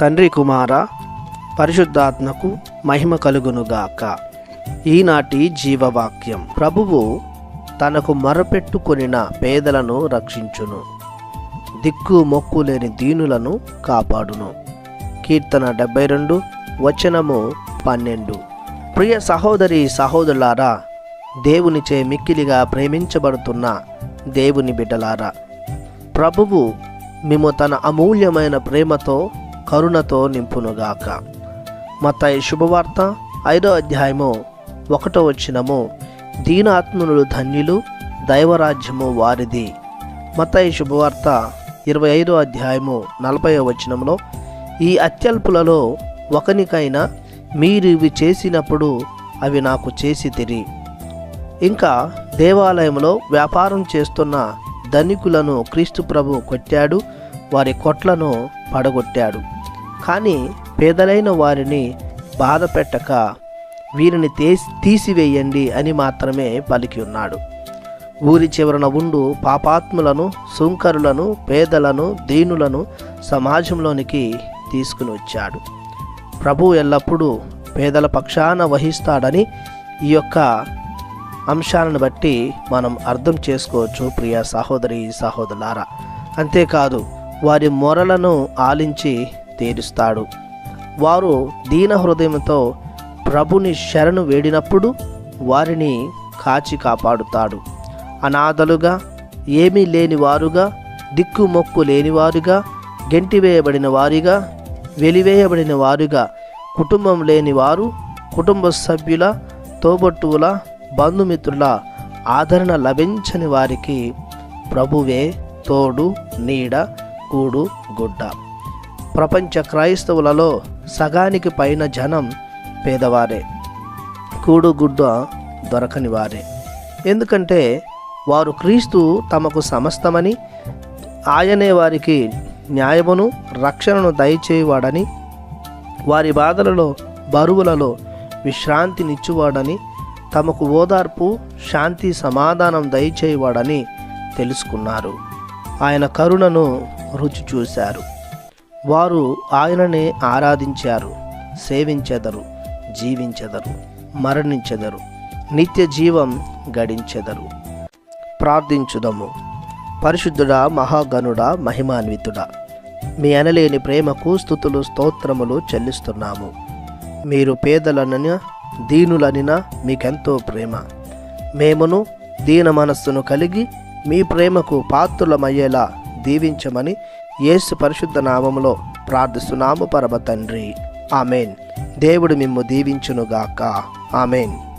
తండ్రి కుమార పరిశుద్ధాత్మకు మహిమ కలుగునుగాక. ఈనాటి జీవవాక్యం. ప్రభువు తనకు మొరపెట్టుకొనిన పేదలను రక్షించును. దిక్కు మొక్కు లేని దీనులను కాపాడును. కీర్తన డెబ్బై రెండు వచనము పన్నెండు. ప్రియ సహోదరి సహోదరులారా దేవునిచే మిక్కిలిగా ప్రేమించబడుతున్న దేవుని బిడ్డలారా ప్రభువు మేము తన అమూల్యమైన ప్రేమతో కరుణతో నింపునుగాక. మత్తయి శుభవార్త ఐదో అధ్యాయము ఒకటో వచ్చినము దీనాత్మనులు ధన్యులు దైవరాజ్యము వారిది. మతాయి శుభవార్త ఇరవై ఐదో అధ్యాయము నలభై వచనంలో ఈ అత్యల్పులలో ఒకనికైనా మీరు ఇవి చేసినప్పుడు అవి నాకు చేసి తిరి. ఇంకా దేవాలయంలో వ్యాపారం చేస్తున్న ధనికులను క్రీస్తు ప్రభు కొట్టాడు వారి కొట్లను పడగొట్టాడు. కానీ పేదలైన వారిని బాధ పెట్టక వీరిని తీసివేయండి అని మాత్రమే పలికి ఉన్నాడు. ఊరి చివరన ఉండు పాపాత్ములను సుంకరులను పేదలను దీనులను సమాజంలోనికి తీసుకుని వచ్చాడు. ప్రభు ఎల్లప్పుడూ పేదల పక్షాన వహిస్తాడని ఈ యొక్క అంశాలను బట్టి మనం అర్థం చేసుకోవచ్చు ప్రియ సహోదరి సహోదరులారా. అంతేకాదు వారి మొరలను ఆలించి తీరుస్తాడు. వారు దీన హృదయంతో ప్రభుని శరణు వేడినప్పుడు వారిని కాచి కాపాడుతాడు. అనాథలుగా ఏమీ లేని వారుగా లేనివారుగా గెంటివేయబడిన వారిగా వెలివేయబడిన వారుగా కుటుంబం లేని వారు కుటుంబ సభ్యుల తోబట్టువుల బంధుమిత్రుల ఆదరణ లభించని వారికి ప్రభువే తోడు నీడ కూడు గుడ్డ. ప్రపంచ క్రైస్తవులలో సగానికి పైన జనం పేదవారే. కూడుగుడ్డ దొరకని వారే. ఎందుకంటే వారు క్రీస్తు తమకు సమస్తమని ఆయనే వారికి న్యాయమును రక్షణను దయచేయవాడని వారి బాధలలో బరువులలో విశ్రాంతినిచ్చువాడని తమకు ఓదార్పు శాంతి సమాధానం దయచేయవాడని తెలుసుకున్నారు. ఆయన కరుణను రుచి చూశారు. వారు ఆయననే ఆరాధించారు సేవించెదరు జీవించెదరు మరణించెదరు నిత్య జీవం గడించెదరు. ప్రార్థించుదము. పరిశుద్ధుడా మహాగణుడా మహిమాన్వితుడా మీ అనలేని ప్రేమకు స్థుతులు స్తోత్రములు చెల్లిస్తున్నాము. మీరు పేదలనన దీనులనినా మీకెంతో ప్రేమ. మేమును దీన మనస్సును కలిగి మీ ప్రేమకు పాత్రులమయ్యేలా దీవించమని యేసు పరిశుద్ధ నామములో ప్రార్థిస్తున్నాము పరమ తండ్రి. ఆమెన్. దేవుడు మిమ్ము దీవించునుగాక. ఆమెన్.